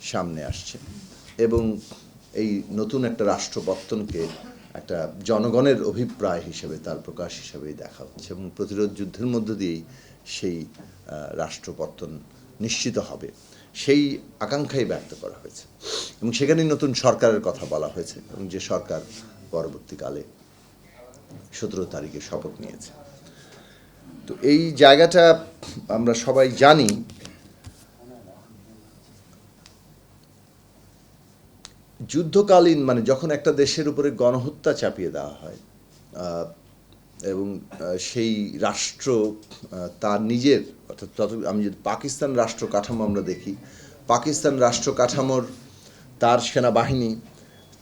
সামনে আসছে। এবং এই নতুন একটা রাষ্ট্রপত্তনকে একটা জনগণের অভিপ্রায় হিসেবে তার প্রকাশ হিসেবেই দেখা হচ্ছে এবং প্রতিরোধ যুদ্ধের মধ্য দিয়েই সেই রাষ্ট্রপত্তন নিশ্চিত হবে। সেই আকাঙ্ক্ষাই ব্যক্ত করা হয়েছে। এবং সেখানেই নতুন সরকারের কথা বলা হয়েছে এবং যে সরকার পরবর্তীকালে সতেরো তারিখে শপথ নিয়েছে। তো এই জায়গাটা আমরা সবাই জানি যুদ্ধকালীন মানে যখন একটা দেশের উপরে গণহত্যা চাপিয়ে দেওয়া হয় এবং সেই রাষ্ট্র তার নিজের, অর্থাৎ আমি যদি পাকিস্তান রাষ্ট্র কাঠামো আমরা দেখি, পাকিস্তান রাষ্ট্র কাঠামোর তার সেনাবাহিনী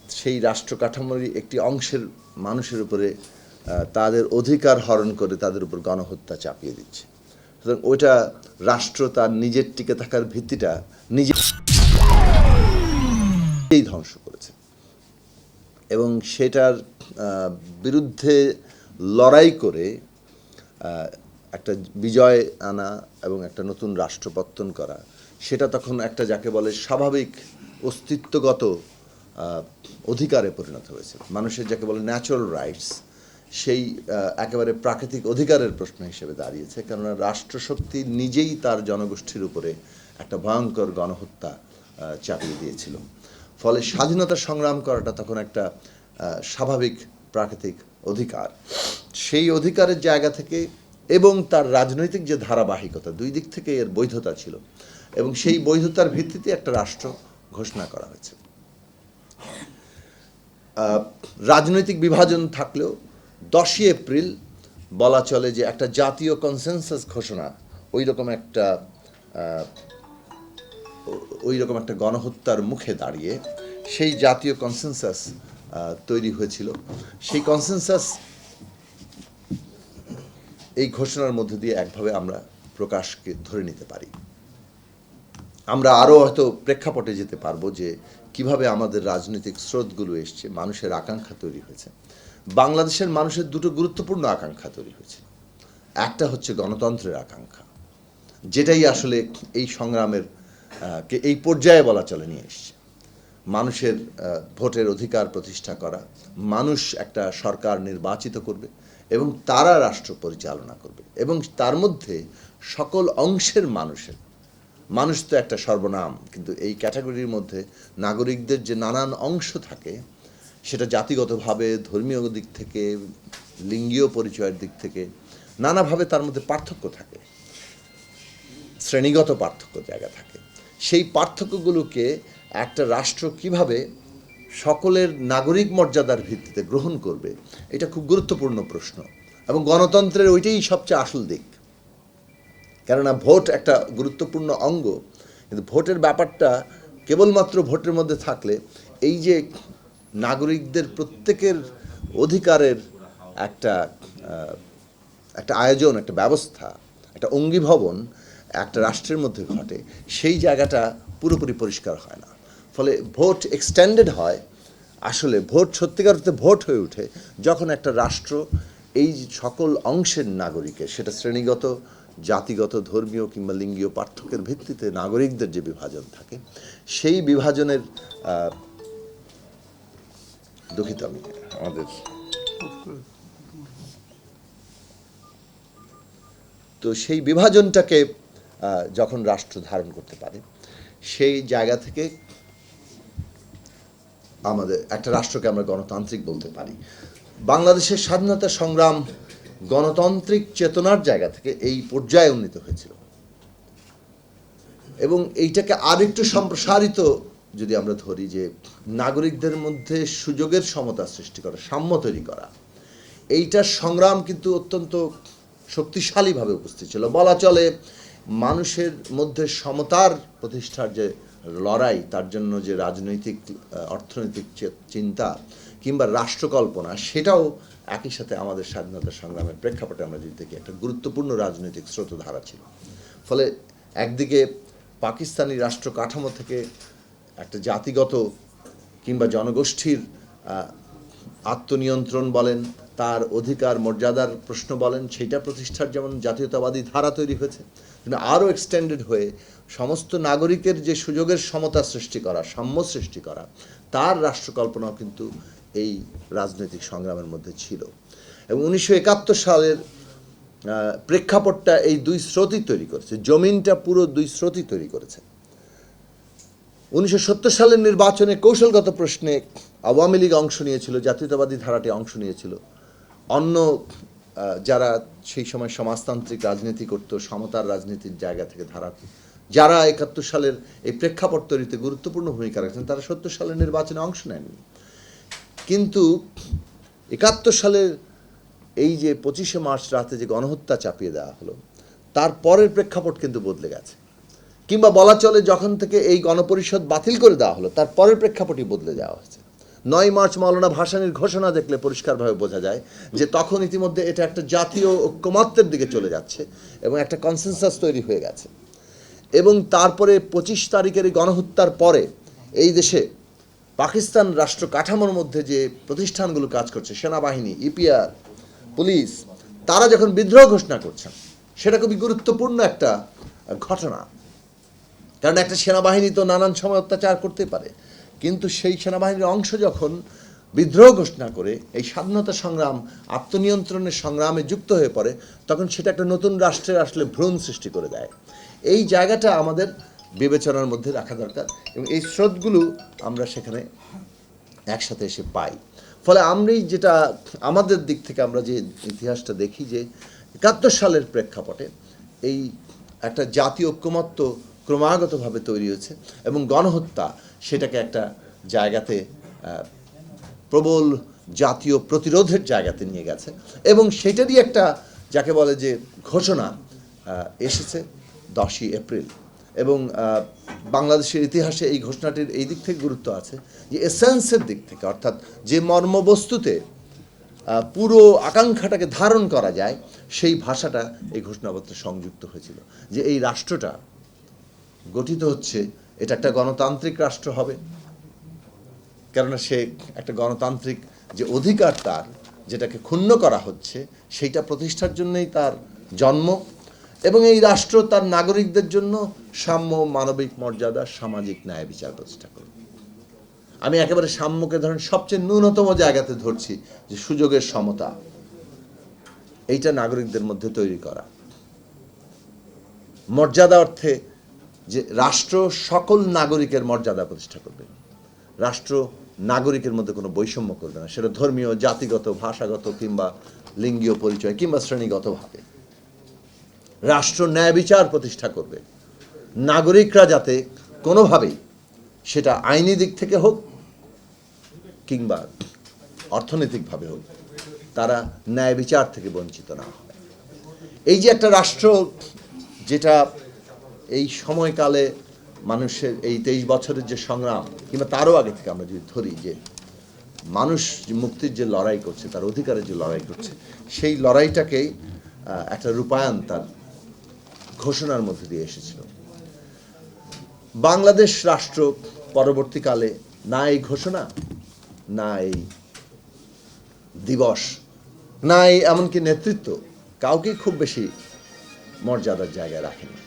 সেই রাষ্ট্র কাঠামোরই একটি অংশের মানুষের উপরে তাদের অধিকার হরণ করে তাদের উপর গণহত্যা চাপিয়ে দিচ্ছে। সুতরাং ওইটা রাষ্ট্র তার নিজের টিকে থাকার ভিত্তিটা নিজে এই ধ্বংস করেছে। এবং সেটার বিরুদ্ধে লড়াই করে একটা বিজয় আনা এবং একটা নতুন রাষ্ট্রপত্তন করা, সেটা তখন একটা যাকে বলে স্বাভাবিক অস্তিত্বগত অধিকারে পরিণত হয়েছে। মানুষের যাকে বলে ন্যাচারাল রাইটস সেই একেবারে প্রাকৃতিক অধিকারের প্রশ্ন হিসেবে দাঁড়িয়েছে। কেননা রাষ্ট্রশক্তি নিজেই তার জনগোষ্ঠীর উপরে একটা ভয়ঙ্কর গণহত্যা চাপিয়ে দিয়েছিল। ফলে স্বাধীনতা সংগ্রাম করাটা তখন একটা স্বাভাবিক প্রাকৃতিক অধিকার। সেই অধিকারের জায়গা থেকে এবং তার রাজনৈতিক যে ধারাবাহিকতা দুই দিক থেকে এর বৈধতা ছিল এবং সেই বৈধতার ভিত্তিতে একটা রাষ্ট্র ঘোষণা করা হয়েছে। রাজনৈতিক বিভাজন থাকলেও দশই এপ্রিল বলা চলে যে একটা জাতীয় কনসেনসাস ঘোষণা ওই রকম একটা ওই রকম একটা গণহত্যার মুখে দাঁড়িয়ে সেই জাতীয় কনসেনসাস তৈরি হয়েছিল। সেই কনসেনসাস এই ঘোষণার মধ্যে দিয়ে একভাবে আমরা প্রকাশকে ধরে নিতে পারি। আমরা আরও হয়তো প্রেক্ষাপটে যেতে পারব যে কীভাবে আমাদের রাজনৈতিক স্রোতগুলো এসছে, মানুষের আকাঙ্ক্ষা তৈরি হয়েছে। বাংলাদেশের মানুষের দুটো গুরুত্বপূর্ণ আকাঙ্ক্ষা তৈরি হয়েছে। একটা হচ্ছে গণতন্ত্রের আকাঙ্ক্ষা, যেটাই আসলে এই সংগ্রামের কে এই পর্যায়ে বলা চলে নিয়ে এসছে। মানুষের ভোটের অধিকার প্রতিষ্ঠা করা, মানুষ একটা সরকার নির্বাচিত করবে এবং তারা রাষ্ট্র পরিচালনা করবে এবং তার মধ্যে সকল অংশের মানুষের, মানুষ তো একটা সর্বনাম, কিন্তু এই ক্যাটাগরির মধ্যে নাগরিকদের যে নানান অংশ থাকে, সেটা জাতিগতভাবে, ধর্মীয় দিক থেকে, লিঙ্গীয় পরিচয়ের দিক থেকে, নানাভাবে তার মধ্যে পার্থক্য থাকে, শ্রেণীগত পার্থক্য জায়গা থাকে। সেই পার্থক্যগুলোকে একটা রাষ্ট্র কীভাবে সকলের নাগরিক মর্যাদার ভিত্তিতে গ্রহণ করবে, এটা খুব গুরুত্বপূর্ণ প্রশ্ন। এবং গণতন্ত্রের ওইটাই সবচেয়ে আসল দিক। কেননা ভোট একটা গুরুত্বপূর্ণ অঙ্গ, কিন্তু ভোটের ব্যাপারটা কেবলমাত্র ভোটের মধ্যে থাকলে এই যে নাগরিকদের প্রত্যেকের অধিকারের একটা একটা আয়োজন, একটা ব্যবস্থা, একটা অঙ্গীভবন একটা রাষ্ট্রের মধ্যে ঘটে, সেই জায়গাটা পুরোপুরি পরিষ্কার হয় না। ফলে ভোট এক্সটেন্ডেড হয়, আসলে ভোট সত্যিকার অর্থে ভোট হয়ে ওঠে যখন একটা রাষ্ট্র এই সকল অংশের নাগরিকের সেটা শ্রেণীগত, জাতিগত, ধর্মীয় কিংবা লিঙ্গীয় পার্থক্যের ভিত্তিতে নাগরিকদের যে বিভাজন থাকে, সেই বিভাজনের দুঃখিত আমি, আমাদের তো সেই বিভাজনটাকে যখন রাষ্ট্র ধারণ করতে পারে, সেই জায়গা থেকে আমাদের একটা রাষ্ট্রকে আমরা গণতান্ত্রিক বলতে পারি। বাংলাদেশের স্বাধীনতা সংগ্রাম গণতান্ত্রিক চেতনার জায়গা থেকে এই পর্যায়ে উন্নীত হয়েছিল। এবং এইটাকে আরেকটু সম্প্রসারিত যদি আমরা ধরি যে, নাগরিকদের মধ্যে সুযোগের সমতা সৃষ্টি করা, সাম্য তৈরি করা, এইটার সংগ্রাম কিন্তু অত্যন্ত শক্তিশালীভাবে উপস্থিত ছিল। বলা চলে মানুষের মধ্যে সমতার প্রতিষ্ঠার যে লড়াই, তার জন্য যে রাজনৈতিক অর্থনৈতিক চিন্তা কিংবা রাষ্ট্রকল্পনা, সেটাও একই সাথে আমাদের স্বাধীনতা সংগ্রামের প্রেক্ষাপটে আমরা যদি দেখি, একটা গুরুত্বপূর্ণ রাজনৈতিক স্রোতধারা ছিল। ফলে একদিকে পাকিস্তানি রাষ্ট্র কাঠামো থেকে একটা জাতিগত কিংবা জনগোষ্ঠীর আত্মনিয়ন্ত্রণ বলেন, তার অধিকার মর্যাদার প্রশ্ন বলেন, সেইটা প্রতিষ্ঠার যেমন জাতীয়তাবাদী ধারা তৈরি হয়েছে কিন্তু আরও এক্সটেন্ডেড হয়ে সমস্ত নাগরিকের যে সুযোগের সমতা সৃষ্টি করা, সাম্য সৃষ্টি করা, তার রাষ্ট্রকল্পনাও কিন্তু এই রাজনৈতিক সংগ্রামের মধ্যে ছিল। এবং উনিশশো একাত্তর সালের প্রেক্ষাপটটা এই দুই স্রোতই তৈরি করেছে, জমিনটা পুরো দুই স্রোতই তৈরি করেছে। উনিশশো সত্তর সালের নির্বাচনে কৌশলগত প্রশ্নে আওয়ামী লীগ অংশ নিয়েছিল, জাতীয়তাবাদী ধারাটি অংশ নিয়েছিল। অন্য যারা সেই সময় সমাজতান্ত্রিক রাজনীতি করত, সমতার রাজনীতির জায়গা থেকে ধারা যারা একাত্তর সালের এই প্রেক্ষাপট তৈরিতে গুরুত্বপূর্ণ ভূমিকা রাখছেন তারা সত্তর সালের নির্বাচনে অংশ নেননি। কিন্তু একাত্তর সালের এই যে পঁচিশে মার্চ রাতে যে গণহত্যা চাপিয়ে দেওয়া হলো, তার পরের প্রেক্ষাপট কিন্তু বদলে গেছে। কিংবা বলা চলে যখন থেকে এই গণপরিষদ বাতিল করে দেওয়া হলো, তার পরের প্রেক্ষাপটই বদলে যাওয়া হয়েছে। নয় মার্চ মাওলানা ভাসানির ঘোষণা দেখলে পরিষ্কারভাবে বোঝা যায় যে তখন ইতিমধ্যে এটা একটা জাতীয় ঐক্যমাত্রের দিকে চলে যাচ্ছে এবং একটা কনসেনসাস তৈরি হয়ে গেছে। এবং তারপরে পঁচিশ তারিখের এই গণহত্যার পরে এই দেশে পাকিস্তান রাষ্ট্র কাঠামোর মধ্যে যে প্রতিষ্ঠানগুলো কাজ করছে, সেনাবাহিনী ইপিআর পুলিশ, তারা যখন বিদ্রোহ ঘোষণা করছেন, সেটা খুবই গুরুত্বপূর্ণ একটা ঘটনা। কারণ একটা সেনাবাহিনী তো নানান সময় অত্যাচার করতে পারে। কিন্তু সেই সেনাবাহিনীর অংশ যখন বিদ্রোহ ঘোষণা করে, এই স্বাধীনতা সংগ্রাম, আত্মনিয়ন্ত্রণের সংগ্রামে যুক্ত হয়ে পড়ে, তখন সেটা একটা নতুন রাষ্ট্রের আসলে ভ্রূণ সৃষ্টি করে দেয়। এই জায়গাটা আমাদের বিবেচনার মধ্যে রাখা দরকার এবং এই স্রোতগুলো আমরা সেখানে একসাথে এসে পাই। ফলে আমরাই যেটা, আমাদের দিক থেকে আমরা যে ইতিহাসটা দেখি যে, একাত্তর সালের প্রেক্ষাপটে এই একটা জাতীয় ঐক্যমত্য ক্রমাগতভাবে তৈরি হয়েছে এবং গণহত্যা সেটাকে একটা জায়গাতে প্রবল জাতীয় প্রতিরোধের জায়গাতে নিয়ে গেছে এবং সেটারই একটা যাকে বলে যে ঘোষণা এসেছে দশই এপ্রিল এবং বাংলাদেশের ইতিহাসে এই ঘোষণাটির এই দিক থেকে গুরুত্ব আছে যে এসেন্সের দিক থেকে, অর্থাৎ যে মর্মবস্তুতে পুরো আকাঙ্ক্ষাটাকে ধারণ করা যায়, সেই ভাষাটা এই ঘোষণাপত্রে সংযুক্ত হয়েছিল যে এই রাষ্ট্রটা গঠিত হচ্ছে, এটা একটা গণতান্ত্রিক রাষ্ট্র হবে। কেননা সে একটা গণতান্ত্রিক যে অধিকার তার, যেটাকে ক্ষুণ্ণ করা হচ্ছে, সেইটা প্রতিষ্ঠার জন্যই তার জন্ম। এবং এই রাষ্ট্র তার নাগরিকদের জন্য সাম্য, মানবিক মর্যাদা, সামাজিক ন্যায় বিচার প্রতিষ্ঠা করবে। আমি একেবারে সাম্যকে ধরেন সবচেয়ে ন্যূনতম জায়গাতে ধরছি, যে সুযোগের সমতা। এইটা নাগরিকদের মধ্যে তৈরি করা। মর্যাদা অর্থে যে রাষ্ট্র সকল নাগরিকের মর্যাদা প্রতিষ্ঠা করবে। রাষ্ট্র নাগরিকের মধ্যে কোনো বৈষম্য করবে না। সেটা ধর্মীয়, জাতিগত, ভাষাগত কিংবা লিঙ্গীয় পরিচয় কিংবা শ্রেণীগতভাবে রাষ্ট্র ন্যায় বিচার প্রতিষ্ঠা করবে। নাগরিকরা যাতে কোনোভাবেই সেটা আইনি দিক থেকে হোক কিংবা অর্থনৈতিকভাবে হোক, তারা ন্যায় বিচার থেকে বঞ্চিত না হয়। এই যে একটা রাষ্ট্র যেটা এই সময়কালে মানুষের এই তেইশ বছরের যে সংগ্রাম, কিংবা তারও আগে থেকে আমরা যদি ধরি যে মানুষ মুক্তির যে লড়াই করছে, তার অধিকারের যে লড়াই করছে, সেই লড়াইটাকেই একটা রূপায়ণ তার ঘোষণার মধ্যে দিয়ে এসেছিল। বাংলাদেশ রাষ্ট্র পরবর্তীকালে না এই ঘোষণা, না এই দিবস, না এই এমনকি নেতৃত্ব কাউকেই খুব বেশি মর্যাদার জায়গায় রাখেনি।